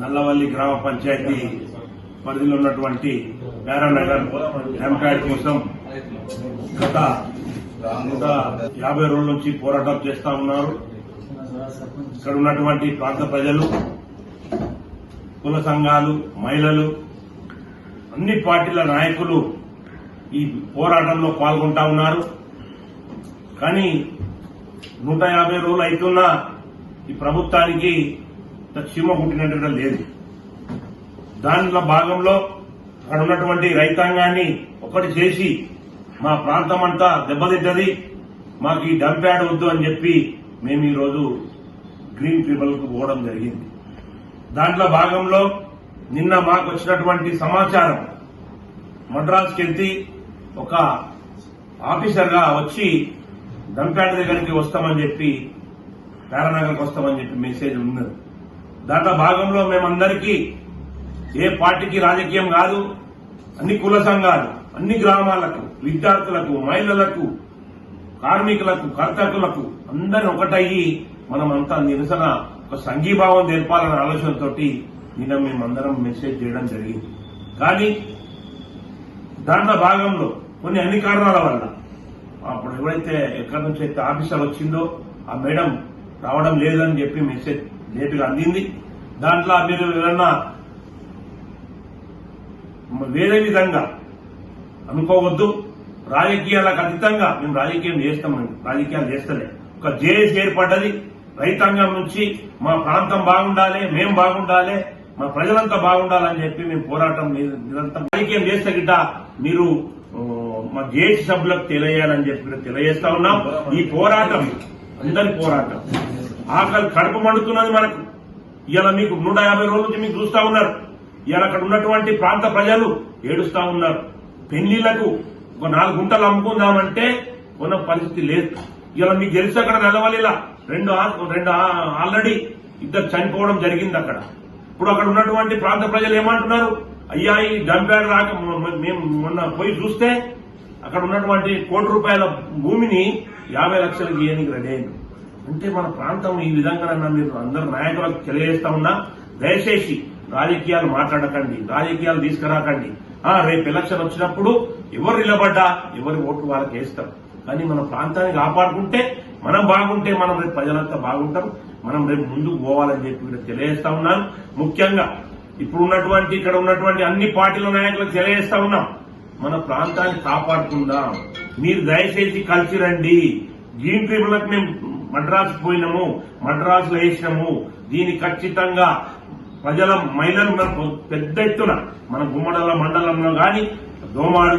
నల్లవల్లి గ్రామ పంచాయతీ పరిధిలో ఉన్నటువంటి పేరానగర్ ఎంకాయ్ కోసం గత నూట యాభై రోజుల నుంచి పోరాటం చేస్తా ఉన్నారు. ఇక్కడ ఉన్నటువంటి ప్రాంత ప్రజలు కుల సంఘాలు మహిళలు అన్ని పార్టీల నాయకులు ఈ పోరాటంలో పాల్గొంటా ఉన్నారు. కానీ నూట యాభై రోజులు అవుతున్నా ఈ ప్రభుత్వానికి చీమ పుట్టినట్టు లేదు. దానిలో భాగంలో అక్కడ ఉన్నటువంటి రైతాంగాన్ని ఒకటి చేసి మా ప్రాంతం అంతా దెబ్బతింటది మాకు ఈ డంప్యాడ్ వద్దు అని చెప్పి మేము ఈరోజు గ్రీన్ ట్రిబుల్కు పోవడం జరిగింది. దాంట్లో భాగంలో నిన్న మాకు వచ్చినటువంటి సమాచారం మద్రాసుకి వెళ్తే ఒక ఆఫీసర్గా వచ్చి దంపేట దగ్గరికి వస్తామని చెప్పి పేరనగర్కి వస్తామని చెప్పి మెసేజ్ ఉన్నది. దాంట్లో భాగంలో మేమందరికీ ఏ పార్టీకి రాజకీయం కాదు అన్ని కుల సంఘాలు అన్ని గ్రామాలకు విద్యార్థులకు మహిళలకు కార్మికులకు కర్తకులకు అందరిని ఒకటయ్యి మనమంతా నిరసన ఒక సంఘీభావం తెలపాలనే ఆలోచనతోటి నిన్న మేమందరం మెసేజ్ చేయడం జరిగింది. కానీ దాంట్లో భాగంలో కొన్ని అన్ని కారణాల వల్ల అప్పుడు ఎవరైతే ఎక్కడి నుంచి అయితే ఆఫీసర్ వచ్చిందో ఆ మేడం రావడం లేదని చెప్పి మెసేజ్ లేటుగా అందింది. దాంట్లో మీరు ఏదన్నా వేరే విధంగా అనుకోవద్దు. రాజకీయాలకు అతీతంగా మేము రాజకీయం చేస్తామండి రాజకీయాలు చేస్తలే. ఒక జేఎస్ ఏర్పడ్డది. రైతాంగం నుంచి మా ప్రాంతం బాగుండాలి మేం బాగుండాలి మా ప్రజలంతా బాగుండాలని చెప్పి మేము పోరాటం నిరంతరం రాజకీయం చేస్తే గిట్ట మీరు మా జేఏసీ సభ్యులకు తెలియాలని చెప్పి తెలియజేస్తా ఉన్నాం. ఈ పోరాటం అందరి పోరాటం. ఆకలి కడుపు మండుతున్నది మనకు. ఇలా మీకు నూట యాభై రోజుల నుంచి మీకు చూస్తా ఉన్నారు. ఇలా అక్కడ ఉన్నటువంటి ప్రాంత ప్రజలు ఏడుస్తా ఉన్నారు. పెళ్ళిళ్ళకు ఒక నాలుగు గుంటలు అమ్ముకుందామంటే ఉన్న పరిస్థితి లేదు. ఇలా మీకు తెలుసు అక్కడ నెలవలిలా రెండు ఆ- రెండు ఆల్రెడీ ఇద్దరు చనిపోవడం జరిగింది అక్కడ. ఇప్పుడు అక్కడ ఉన్నటువంటి ప్రాంత ప్రజలు ఏమంటున్నారు? అయ్యా ఈ డంప్యాడ్ రాక మేము మొన్న పోయి చూస్తే అక్కడ ఉన్నటువంటి కోటి రూపాయల భూమిని యాభై లక్షలకు ఇయ్యనికి రెడీ అయింది. అంటే మన ప్రాంతం ఈ విధంగా మీరు అందరు నాయకులకు తెలియజేస్తా ఉన్నా దయచేసి రాజకీయాలు మాట్లాడకండి రాజకీయాలు తీసుకురాకండి. ఆ రేపు ఎలక్షన్ వచ్చినప్పుడు ఎవరు నిలబడ్డా ఎవరి ఓట్లు వాళ్ళకి వేస్తారు. కానీ మన ప్రాంతాన్ని కాపాడుకుంటే మనం బాగుంటే మనం రేపు ప్రజలంతా బాగుంటాం. మనం రేపు ముందుకు పోవాలని చెప్పి తెలియజేస్తా ఉన్నాను. ముఖ్యంగా ఇప్పుడు ఉన్నటువంటి ఇక్కడ ఉన్నటువంటి అన్ని పార్టీల నాయకులకు తెలియజేస్తా ఉన్నాం. మన ప్రాంతాన్ని కాపాడుకుందాం. మీరు దయచేసి కలిసి రండి. గ్రీన్ ట్రిబ్యునల్కి మేము మద్రాసు పోయినాము మద్రాసులో వేసినాము. దీని ఖచ్చితంగా ప్రజల మహిళలు మనకు పెద్ద ఎత్తున మన గుమ్మడల మండలంలో గాని దోమాడు